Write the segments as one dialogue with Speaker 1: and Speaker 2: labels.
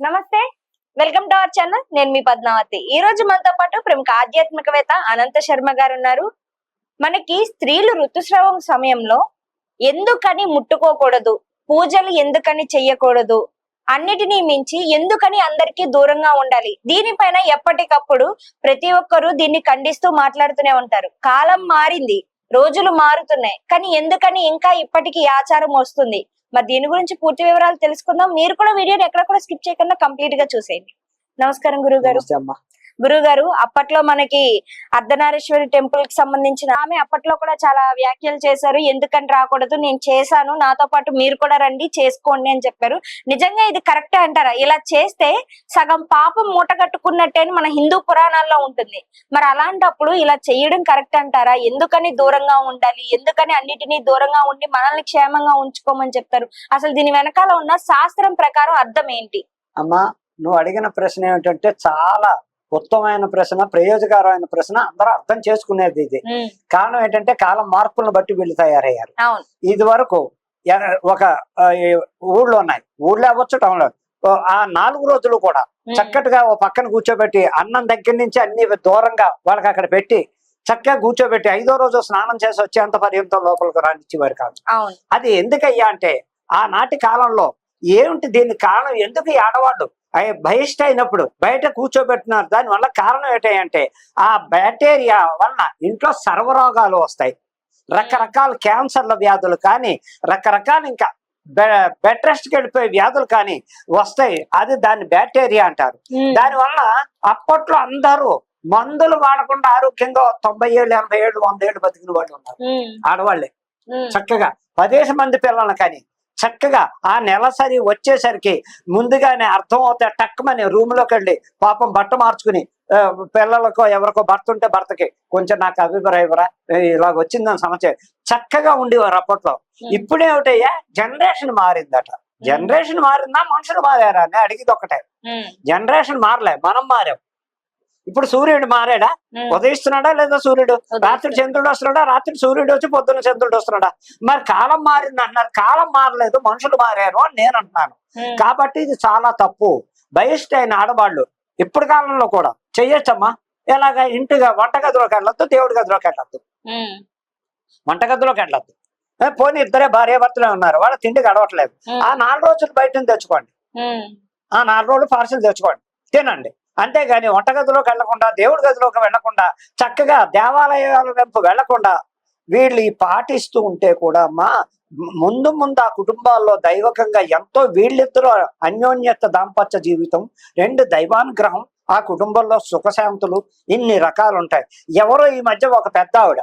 Speaker 1: నమస్తే welcome to our channel. నేను మీ పద్మావతి. ఈ రోజు మనతో పాటు ప్రముఖ ఆధ్యాత్మికవేత్త అనంత శర్మ గారు ఉన్నారు. మనకి స్త్రీలు ఋతుస్రావం సమయంలో ఎందుకని ముట్టుకోకూడదు? పూజలు ఎందుకని చెయ్యకూడదు? అన్నిటినీ మించి ఎందుకని అందరికీ దూరంగా ఉండాలి? దీనిపైన ఎప్పటికప్పుడు ప్రతి ఒక్కరూ దీన్ని ఖండిస్తూ మాట్లాడుతూనే ఉంటారు. కాలం మారింది రోజులు మారుతున్నాయి. కానీ ఎందుకని ఇంకా ఇప్పటికీ ఆచారం వస్తుంది? మరి దీని గురించి పూర్తి వివరాలు తెలుసుకుందాం. మీరు కూడా వీడియోని ఎక్కడ కూడా స్కిప్ చేయకుండా కంప్లీట్గా చూసేయండి. నమస్కారం గురువు గారు గురువు గారు అప్పట్లో మనకి అర్ధనారీశ్వరి టెంపుల్కి సంబంధించిన ఆమె అప్పట్లో కూడా చాలా వ్యాఖ్యలు చేశారు. ఎందుకని రాకూడదు నేను చేశాను నాతో పాటు మీరు కూడా రండి చేసుకోండి అని చెప్పారు. నిజంగా ఇది కరెక్ట్ అంటారా? ఇలా చేస్తే సగం పాపం మూట కట్టుకున్నట్టే అని మన హిందూ పురాణాల్లో ఉంటుంది. మరి అలాంటప్పుడు ఇలా చేయడం కరెక్ట్ అంటారా? ఎందుకని దూరంగా ఉండాలి? ఎందుకని అన్నిటినీ దూరంగా ఉండి మనల్ని క్షేమంగా ఉంచుకోమని చెప్తారు? అసలు దీని వెనకాల ఉన్న శాస్త్రం ప్రకారం అర్థం ఏంటి?
Speaker 2: అమ్మా నువ్వు అడిగిన ప్రశ్న ఏమిటంటే చాలా ఉత్తమమైన ప్రశ్న ప్రయోజకరమైన ప్రశ్న అందరూ అర్థం చేసుకునేది ఇది. కారణం ఏంటంటే కాలం మార్పులను బట్టి వీళ్ళు తయారయ్యారు. ఇది వరకు ఒక ఊళ్ళో ఉన్నాయి. ఊళ్ళో అవ్వచ్చు టౌన్లో. ఆ నాలుగు రోజులు కూడా చక్కటిగా ఓ పక్కన కూర్చోబెట్టి అన్నం దగ్గర నుంచి అన్ని దూరంగా వాళ్ళకి అక్కడ పెట్టి చక్కగా కూర్చోబెట్టి ఐదో రోజు స్నానం చేసి వచ్చేంత పర్యంతం లోపలికి రానిచ్చేవారు కాదు. అది ఎందుకయ్యా అంటే ఆనాటి కాలంలో ఏమిటి దీని కారణం? ఎందుకు ఈ ఆడవాళ్ళు బహిష్ట అయినప్పుడు బయట కూర్చోబెట్టినారు. దాని వల్ల కారణం ఏంటంటే ఆ బ్యాక్టీరియా వలన ఇంట్లో సర్వరోగాలు వస్తాయి. రకరకాల క్యాన్సర్ల వ్యాధులు కానీ రకరకాల ఇంకా బెడ్ రెస్ట్కి వెళ్ళిపోయే వ్యాధులు కానీ వస్తాయి. అది దాన్ని బ్యాక్టీరియా అంటారు.
Speaker 1: ఉమ్,
Speaker 2: దాని వల్ల అప్పట్లో అందరూ మందులు వాడకుండా ఆరోగ్యంగా తొంభై ఏళ్ళు ఎనభై ఏళ్ళు వంద ఏళ్ళు బతికిన వాళ్ళు ఉన్నారు. ఆడవాళ్ళే. చక్కగా పదేసి మంది పిల్లలను కానీ చక్కగా ఆ నెలసరి వచ్చేసరికి ముందుగానే అర్థం అవుతాయి టక్కుమని రూమ్లోకి వెళ్ళి పాపం బట్ట మార్చుకుని పిల్లలకో ఎవరికో భర్త ఉంటే భర్తకి కొంచెం నాకు అభిప్రాయం ఇవ్వరా? ఇలాగ వచ్చిందని సమస్య. చక్కగా ఉండేవారు అప్పట్లో ఇప్పుడేమిటయ్యా జనరేషన్ మారిందట. జనరేషన్ మారిందా? మనుషులు మారారా? అని అడిగింది ఒకటే జనరేషన్ మారలే. మనం మారాం. ఇప్పుడు సూర్యుడు మారాడా? ఉదయిస్తున్నాడా లేదా సూర్యుడు. రాత్రి చంద్రుడు వస్తున్నాడా? రాత్రి సూర్యుడు వచ్చి పొద్దున చంద్రుడు వస్తున్నాడా? మరి కాలం మారింది అంటున్నారు. కాలం మారలేదు మనుషులు మారారు అని నేను అంటున్నాను. కాబట్టి ఇది చాలా తప్పు. బహిష్ట అయిన ఆడవాళ్ళు ఇప్పుడు కాలంలో కూడా చెయ్యొచ్చమ్మా. ఎలాగ? ఇంటిగా వంటగదిలోకి వెళ్ళొద్దు దేవుడి గదిలోకి వెళ్ళొద్దు. వంటగదిలోకి వెళ్ళొద్దు. పోనీ ఇద్దరే భార్యాభర్తలే ఉన్నారు వాళ్ళ తిండి గడవట్లేదు. ఆ నాలుగు రోజులు బయట తెచ్చుకోండి. ఆ నాలుగు రోజులు పార్సల్ తెచ్చుకోండి. తినండి. అంతేగాని వంటగదిలోకి వెళ్ళకుండా దేవుడి గదిలోకి వెళ్ళకుండా చక్కగా దేవాలయాల వెంపు వెళ్ళకుండా వీళ్ళు ఈ పాటిస్తూ ఉంటే కూడా అమ్మా ముందు ముందు ఆ కుటుంబాల్లో దైవకంగా ఎంతో వీళ్ళిద్దరూ అన్యోన్యత దాంపత్య జీవితం రెండు దైవానుగ్రహం ఆ కుటుంబంలో సుఖశాంతులు ఇన్ని రకాలు ఉంటాయి ఎవరో ఈ మధ్య ఒక పెద్ద ఆవిడ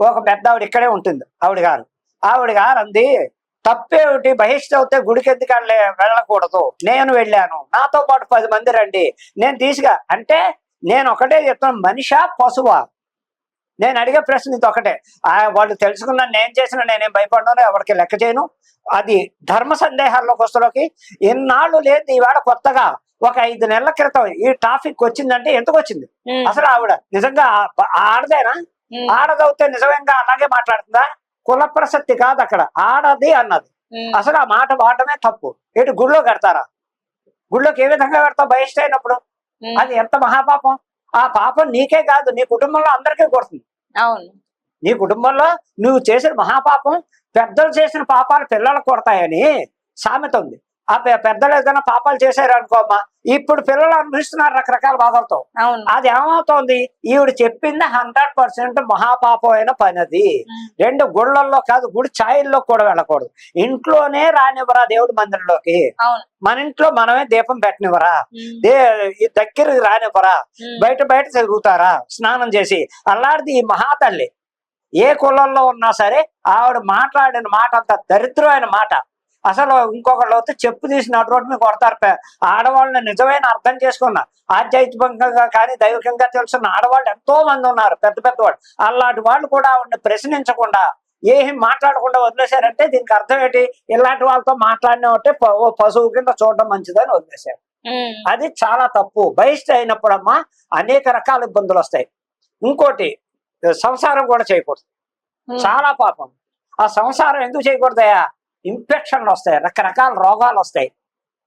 Speaker 2: ఒక పెద్ద ఆవిడ ఇక్కడే ఉంటుంది ఆవిడ గారు. ఆవిడ గారు అంది తప్పేమిటి? బహిష్ట అవుతే గుడికి ఎందుకు వెళ్ళే వెళ్ళకూడదు? నేను వెళ్ళాను. నాతో పాటు పది మంది రండి. నేను తీసుగా అంటే నేను ఒకటే చెప్తాను మనిషా పశువా? నేను అడిగే ప్రశ్న ఇది ఒకటే. వాళ్ళు తెలుసుకున్న నేను చేసిన నేనేం భయపడను ఎవరికి లెక్క చేయను. అది ధర్మ సందేహాల్లోకి వస్తులోకి ఎన్నాళ్ళు లేదు ఈవేళ కొత్తగా ఒక ఐదు నెలల క్రితం ఈ ట్రాఫిక్ వచ్చిందంటే ఎందుకు వచ్చింది? అసలు ఆవిడ నిజంగా ఆడదేనా? ఆడదవుతే నిజంగా అలాగే మాట్లాడుతుందా? కుల ప్రసక్తి కాదు అక్కడ. ఆడది అన్నది. అసలు ఆ మాట వాడటమే తప్పు. ఏంటి గుళ్ళో కడతారా? గుళ్ళోకి ఏ విధంగా పెడతావు? బహిష్ట అయినప్పుడు అది ఎంత మహాపాపం? ఆ పాపం నీకే కాదు. నీ కుటుంబంలో అందరికీ కొడుతుంది.
Speaker 1: అవును.
Speaker 2: నీ కుటుంబంలో నువ్వు చేసిన మహాపాపం పెద్దలు చేసిన పాపాలు పిల్లలకు కొడతాయని సామెత ఉంది. ఆ పె- పెద్దలు ఏదైనా పాపాలు చేశారు అనుకోమ్మా ఇప్పుడు పిల్లలు అనుభవిస్తున్నారు రకరకాల బాధలతో.
Speaker 1: అవును.
Speaker 2: అది ఏమవుతోంది? ఈవిడ చెప్పింది హండ్రెడ్ పర్సెంట్ మహాపాపమైన పని అది
Speaker 1: ఉమ్,
Speaker 2: రెండు గుళ్ళల్లో కాదు గుడి ఛాయల్లో కూడా వెళ్ళకూడదు. ఇంట్లోనే రానివ్వరా దేవుడి మందిరంలోకి?
Speaker 1: అవును.
Speaker 2: మన ఇంట్లో మనమే దీపం పెట్టనివ్వరా?
Speaker 1: ఉమ్,
Speaker 2: దే ఈ దగ్గరికి రానివ్వరా? బయట బయట తిరుగుతారా? స్నానం చేసి. అల్లాడిది ఈ మహాతల్లి. ఏ కులంలో ఉన్నా సరే ఆవిడ మాట్లాడిన మాట అంత దరిద్రమైన మాట. అసలు ఇంకొకళ్ళు వస్తే చెప్పు తీసి నటు రోడ్డు మీద కొడతారు ఆడవాళ్ళని నిజమైన అర్థం చేసుకున్న ఆధ్యాత్మికంగా కానీ దైవికంగా తెలుసున్న ఆడవాళ్ళు ఎంతో మంది ఉన్నారు పెద్ద పెద్ద వాళ్ళు అలాంటి వాళ్ళు కూడా ఆవిడని ప్రశ్నించకుండా ఏం మాట్లాడకుండా వదిలేశారంటే దీనికి అర్థం ఏంటి? ఇలాంటి వాళ్ళతో మాట్లాడిన అంటే ప- ఓ పశువు కింద చూడడం మంచిదని వదిలేశారు. అది చాలా తప్పు. బహిష్ట అయినప్పుడమ్మా అనేక రకాల ఇబ్బందులు వస్తాయి. ఇంకోటి సంసారం కూడా చేయకూడదు. చాలా పాపం. ఆ సంసారం ఎందుకు చేయకూడదయా ఇన్ఫెక్షన్లు వస్తాయి రకరకాల రోగాలు వస్తాయి.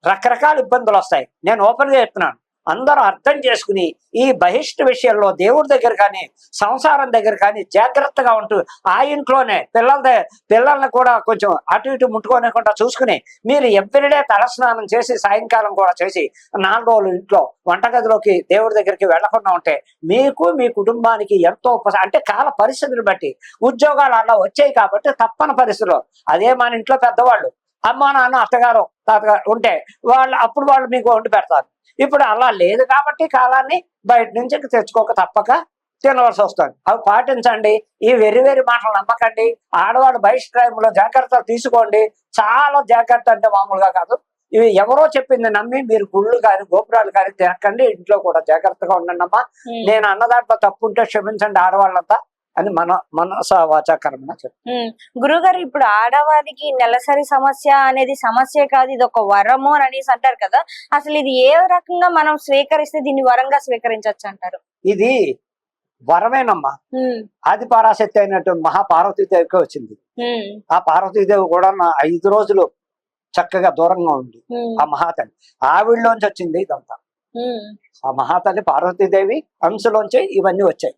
Speaker 2: రకరకాల ఇబ్బందులు వస్తాయి. నేను ఓపెన్గా చెప్తున్నాను. అందరూ అర్థం చేసుకుని ఈ బహిష్ట విషయంలో దేవుడి దగ్గర కానీ సంసారం దగ్గర కానీ జాగ్రత్తగా ఉంటూ ఆ ఇంట్లోనే పిల్లల పిల్లల్ని కూడా కొంచెం అటు ఇటు ముట్టుకోనికుండా చూసుకుని మీరు ఎవ్రీడే తలస్నానం చేసి సాయంకాలం కూడా చేసి నాలుగు రోజులు ఇంట్లో వంటగదిలోకి దేవుడి దగ్గరికి వెళ్ళకుండా ఉంటే మీకు మీ కుటుంబానికి ఎంతో అంటే కాల పరిస్థితులు బట్టి ఉద్యోగాలు అలా వచ్చాయి కాబట్టి తప్పని పరిస్థితులు. అదే మన ఇంట్లో పెద్దవాళ్ళు అమ్మ నాన్న అత్తగారు తాతగారు ఉంటే వాళ్ళు అప్పుడు వాళ్ళు మీకు వండి పెడతారు. ఇప్పుడు అలా లేదు కాబట్టి కాలాన్ని బయట నుంచి తెచ్చుకోక తప్పక తినవలసి వస్తుంది. అవి పాటించండి. ఈ వెర్రి వెర్రి మాటలు నమ్మకండి. ఆడవాళ్ళు బహిష్కరంలో జాగ్రత్తలు తీసుకోండి. చాలా జాగ్రత్త అంటే మామూలుగా కాదు. ఇవి ఎవరో చెప్పింది నమ్మి మీరు గుళ్ళు కానీ గోపురాలు కానీ తినకండి ఇంట్లో కూడా జాగ్రత్తగా ఉండండి అమ్మా నేను అన్న దాంట్లో తప్పు ఉంటే క్షమించండి ఆడవాళ్ళంతా. అని మన మనస చెప్పు
Speaker 1: ఉమ్. గురుగారు ఇప్పుడు ఆడవారికి నెలసరి సమస్య అనేది సమస్య కాదు ఇది ఒక వరము అని అనేసి అంటారు కదా. అసలు ఇది ఏ రకంగా మనం స్వీకరిస్తే దీన్ని వరంగా స్వీకరించవచ్చు అంటారు?
Speaker 2: ఇది వరమేనమ్మా. ఆది పరాశక్తి అయినట్టు మహాపార్వతీదేవికి వచ్చింది. ఆ పార్వతీదేవి కూడా నా ఐదు రోజులు చక్కగా దూరంగా ఉంది ఆ మహాతల్లి ఆవిడలోంచి వచ్చింది ఇదంతా. ఆ మహాతల్లి పార్వతీదేవి అంశలోంచి ఇవన్నీ వచ్చాయి.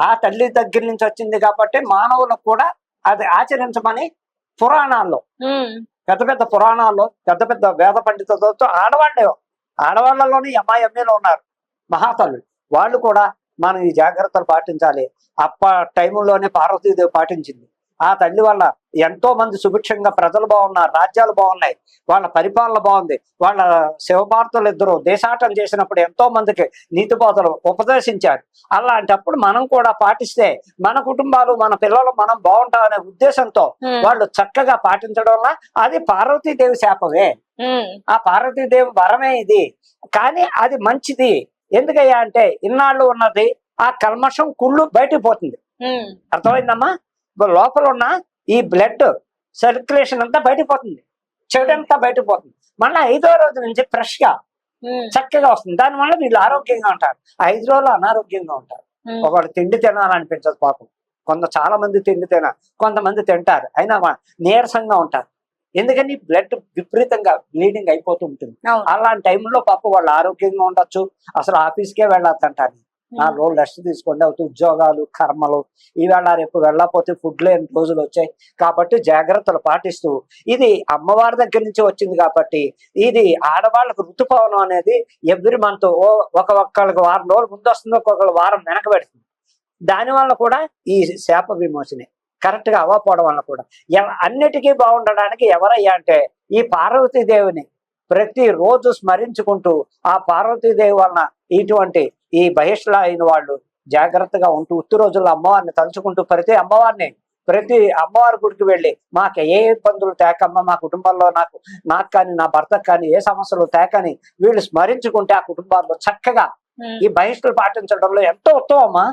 Speaker 2: ఆ తల్లి దగ్గర నుంచి వచ్చింది కాబట్టి మానవులకు కూడా అది ఆచరించమని పురాణాల్లో పెద్ద పెద్ద పురాణాల్లో పెద్ద పెద్ద వేద పండితులతో ఆడవాళ్ళే. ఆడవాళ్ళలోనే ఎమ్మెల్యేలు ఉన్నారు మహాతల్లు. వాళ్ళు కూడా మనం ఈ జాగ్రత్తలు పాటించాలి. అప్ప టైంలోనే పార్వతీదేవి పాటించింది. ఆ తల్లి వల్ల ఎంతో మంది సుభిక్షంగా ప్రజలు బాగున్నారు రాజ్యాలు బాగున్నాయి వాళ్ళ పరిపాలన బాగుంది వాళ్ళ శివపార్తలు ఇద్దరు దేశాటం చేసినప్పుడు ఎంతో మందికి నీతి బోధలు ఉపదేశించారు. అలాంటప్పుడు మనం కూడా పాటిస్తే మన కుటుంబాలు మన పిల్లలు మనం బాగుంటామనే ఉద్దేశంతో వాళ్ళు చక్కగా పాటించడం వల్ల అది పార్వతీదేవి శాపమే. ఆ పార్వతీదేవి వరమే ఇది. కానీ అది మంచిది. ఎందుకయ్యా అంటే ఇన్నాళ్ళు ఉన్నది ఆ కల్మషం కుళ్ళు బయటికి పోతుంది. అర్థమైందమ్మా? లోపల ఉన్న ఈ బ్లడ్ సర్క్యులేషన్ అంతా బయటికి పోతుంది. చెడు అంతా బయటకు పోతుంది. మళ్ళీ ఐదో రోజు నుంచి ఫ్రెష్గా
Speaker 1: ఉమ్,
Speaker 2: చక్కగా వస్తుంది. దానివల్ల వీళ్ళు ఆరోగ్యంగా ఉంటారు. ఐదు రోజులు అనారోగ్యంగా ఉంటారు.
Speaker 1: ఉమ్,
Speaker 2: ఒకడు తిండి తినాలనిపించదు పాపం. కొంత చాలా మంది తిండి తిన కొంతమంది తింటారు. అయినా నీరసంగా ఉంటారు. ఎందుకని? బ్లడ్ విపరీతంగా బ్లీడింగ్ అయిపోతూ ఉంటుంది. అలాంటి టైంలో పాప వాళ్ళు ఆరోగ్యంగా ఉండొచ్చు. అసలు ఆఫీస్కే వెళ్ళొద్దంటారు. నా రోజు రెస్ట్ తీసుకోండి అవుతూ ఉద్యోగాలు కర్మలు ఈవేళ రేపు వెళ్ళకపోతే ఫుడ్ లేని రోజులు వచ్చాయి? కాబట్టి జాగ్రత్తలు పాటిస్తూ ఇది అమ్మవారి దగ్గర నుంచి వచ్చింది కాబట్టి ఇది ఆడవాళ్ళకు ఋతుపవనం అనేది ఎవ్రీ మంత్ ఓ ఒక ఒక్కళ్ళకి వారం రోజులు ముందు వస్తుంది ఒక్కొక్కళ్ళు వారం వెనక పెడుతుంది. దాని వల్ల కూడా ఈ శాప విమోచనే కరెక్ట్గా అవ్వకపోవడం వల్ల కూడా. అన్నిటికీ బాగుండడానికి ఎవరయ్యా అంటే ఈ పార్వతీదేవిని ప్రతి రోజు స్మరించుకుంటూ ఆ పార్వతీదేవి వలన ఇటువంటి ఈ బహిష్లా అయిన వాళ్ళు జాగ్రత్తగా ఉంటూ ఉత్తు రోజుల్లో అమ్మవారిని తలుచుకుంటూ ప్రతి అమ్మవారిని ప్రతి అమ్మవారి గుడికి వెళ్ళి మాకు ఏ ఇబ్బందులు తేకమ్మ మా కుటుంబంలో నాకు నాకు కానీ నా భర్తకు కానీ ఏ సమస్యలు తేకని వీళ్ళు స్మరించుకుంటే ఆ కుటుంబాల్లో చక్కగా ఈ బహిష్టులు పాటించడంలో ఎంతో ఉత్తమమ్మా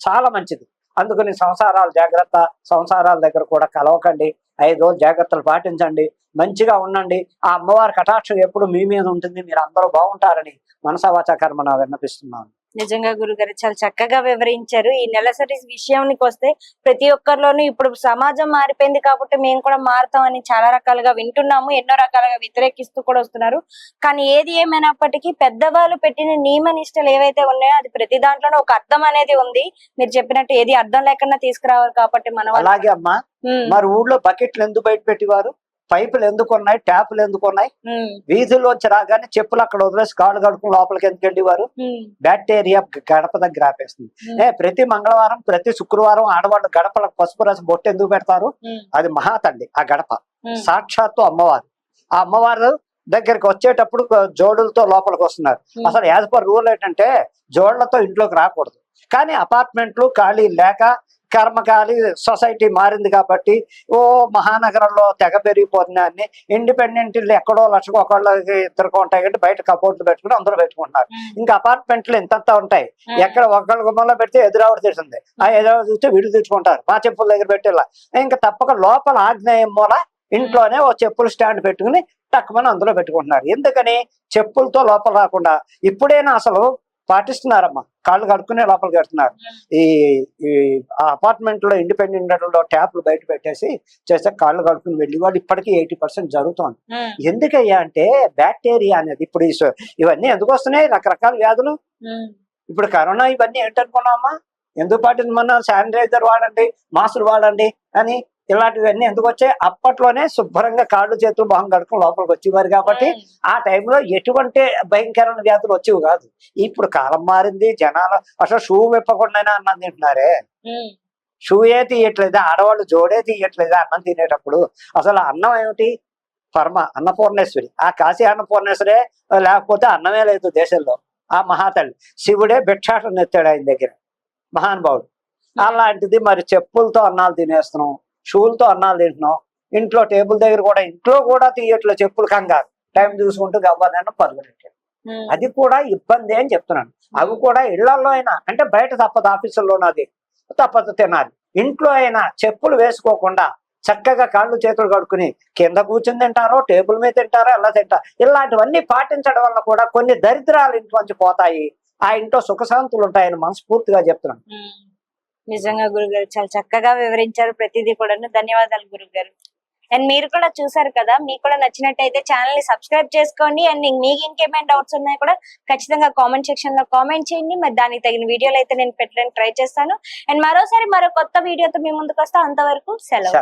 Speaker 2: చాలా మంచిది. అందుకని సంసారాలు జాగ్రత్త సంసారాల దగ్గర కూడా కలవకండి. ఐదు రోజులు జాగ్రత్తలు పాటించండి. మంచిగా ఉండండి. ఆ అమ్మవారి కటాక్షం ఎప్పుడు మీ మీద ఉంటుంది మీరు అందరూ బాగుంటారని మనసవాచ నా విన్నపిస్తున్నాను.
Speaker 1: నిజంగా గురుగారు చాలా చక్కగా వివరించారు. ఈ నెలసరి విషయానికి వస్తే ప్రతి ఒక్కరిలోనూ ఇప్పుడు సమాజం మారిపోయింది కాబట్టి మేము కూడా మారుతామని చాలా రకాలుగా వింటున్నాము. ఎన్నో రకాలుగా వ్యతిరేకిస్తూ కూడా వస్తున్నారు. కానీ ఏది ఏమైనప్పటికీ పెద్దవాళ్ళు పెట్టిన నియమ నిష్టలు ఏవైతే ఉన్నాయో అది ప్రతి దాంట్లోనూ ఒక అర్థం అనేది ఉంది. మీరు చెప్పినట్టు ఏది అర్థం లేకుండా తీసుకురావాలి కాబట్టి మన
Speaker 2: అలాగే అమ్మా. మరి ఊళ్ళో బకెట్లు ఎందుకు బయట పెట్టేవారు? పైపులు ఎందుకు ఉన్నాయి? ట్యాపులు ఎందుకు ఉన్నాయి?
Speaker 1: ఉమ్,
Speaker 2: వీధుల్లోంచి రాగానే చెప్పులు అక్కడ వదిలేసి కాళ్ళు కడుకుని లోపలికి ఎందుకు వెళ్ళేవారు? బ్యాక్టీరియా గడప దగ్గర ఆపేస్తుంది ఏ ప్రతి మంగళవారం ప్రతి శుక్రవారం ఆడవాళ్ళు గడపలకు పసుపు రసం బొట్టు ఎందుకు పెడతారు? అది మహాతండి ఆ గడప. సాక్షాత్తు అమ్మవారు. ఆ అమ్మవారు దగ్గరికి వచ్చేటప్పుడు జోడులతో లోపలికి వస్తున్నారు. అసలు యాజ్ పర్ రూల్ ఏంటంటే జోళ్ళతో ఇంట్లోకి రాకూడదు. కానీ అపార్ట్మెంట్లు ఖాళీ లేక కర్మకాలి సొసైటీ మారింది కాబట్టి ఓ మహానగరంలో తెగ పెరిగిపోతుంది అన్ని ఇండిపెండెంట్ ఇల్లు ఎక్కడో లక్షకు ఒకళ్ళకి ఇద్దరు ఉంటాయి కాబట్టి బయట కబోర్డ్లు పెట్టుకుని అందరూ పెట్టుకుంటున్నారు. ఇంకా అపార్ట్మెంట్లు ఇంతంతా ఉంటాయి. ఎక్కడ ఒకళ్ళ గుమ్మంలో పెడితే ఎదురావిడ తెలిసింది ఆ ఎదురావిడ చూస్తే వీడు తెచ్చుకుంటారు మా చెప్పుల దగ్గర పెట్టేలా. ఇంకా తప్పక లోపల ఆగ్నేయం మూల ఇంట్లోనే ఓ చెప్పులు స్టాండ్ పెట్టుకుని టక్కుమని అందులో పెట్టుకుంటున్నారు. ఎందుకని? చెప్పులతో లోపల రాకుండా. ఇప్పుడైనా అసలు పాటిస్తున్నారమ్మా. కాళ్ళు కడుక్కునే లోపలికి వెళ్తున్నారు. ఈ ఈ అపార్ట్మెంట్లో ఇండిపెండెంట్లో ట్యాప్లు బయట పెట్టేసి చేస్తే కాళ్ళు కడుక్కుని వెళ్ళి వాళ్ళు ఇప్పటికీ ఎయిటీ పర్సెంట్ జరుగుతోంది. ఎందుకయ్యా అంటే బ్యాక్టీరియా అనేది ఇప్పుడు ఇవన్నీ ఎందుకు వస్తున్నాయి? రకరకాల వ్యాధులు. ఇప్పుడు కరోనా ఇవన్నీ ఏంటనుకున్నామా ఎందుకు పాటించమన్నా శానిటైజర్ వాడండి మాస్కులు వాడండి అని ఇలాంటివన్నీ ఎందుకు వచ్చాయి? అప్పట్లోనే శుభ్రంగా కాళ్ళు చేతులు మొహం కడుక్కుని లోపలికి వచ్చేవారు కాబట్టి
Speaker 1: ఉమ్,
Speaker 2: ఆ టైంలో ఎటువంటి భయంకరమైన వ్యాధులు వచ్చేవి కాదు. ఇప్పుడు కాలం మారింది జనాలు అసలు షూ విప్పకుండానే అన్నం తింటున్నారే.
Speaker 1: ఉమ్,
Speaker 2: షూయే తీయట్లేదా? ఆడవాళ్ళు జోడే తీయట్లేదా అన్నం తినేటప్పుడు? అసలు అన్నం ఏమిటి? పరమ అన్నపూర్ణేశ్వరి. ఆ కాశీ అన్నపూర్ణేశ్వరే లేకపోతే అన్నమే లేదు దేశంలో. ఆ మహాతల్లి. శివుడే భిక్షాటం ఎత్తాడు ఆయన దగ్గర. మహానుభావుడు. అలాంటిది మరి చెప్పులతో అన్నాలు తినేస్తున్నాం. షూలతో అన్నాలు తింటున్నాం. ఇంట్లో టేబుల్ దగ్గర కూడా ఇంట్లో కూడా తీయట్లే చెప్పులు కంగారు. టైం చూసుకుంటూ గవ్వనైనా పరుగులెట్టాడు అది కూడా ఇబ్బంది అని చెప్తున్నాను. అవి కూడా ఇళ్ళలో అయినా అంటే బయట తప్పదు ఆఫీసుల్లోనూ అది తప్పదు తినాలి. ఇంట్లో అయినా చెప్పులు వేసుకోకుండా చక్కగా కాళ్ళు చేతులు కడుక్కుని కింద కూర్చుని తింటారో టేబుల్ మీద తింటారో ఎలా తింటారు ఇలాంటివన్నీ పాటించడం వల్ల కూడా కొన్ని దరిద్రాలు ఇంట్లోంచి పోతాయి. ఆ ఇంట్లో సుఖశాంతులు ఉంటాయని మనస్ఫూర్తిగా చెప్తున్నాను.
Speaker 1: నిజంగా గురుగారు చాలా చక్కగా వివరించారు ప్రతిదీ కూడా ధన్యవాదాలు గురుగారు. అండ్ మీరు కూడా చూసారు కదా మీకు కూడా నచ్చినట్టయితే ఛానల్ని సబ్స్క్రైబ్ చేసుకోండి. అండ్ మీకు ఇంకేమైనా డౌట్స్ ఉన్నాయో కూడా ఖచ్చితంగా కామెంట్ సెక్షన్లో కామెంట్ చేయండి. మరి దానికి తగిన వీడియోలు అయితే నేను పెట్టడానికి ట్రై చేస్తాను. అండ్ మరోసారి మరో కొత్త వీడియోతో మీ ముందుకు వస్తా. అంతవరకు సెలవు.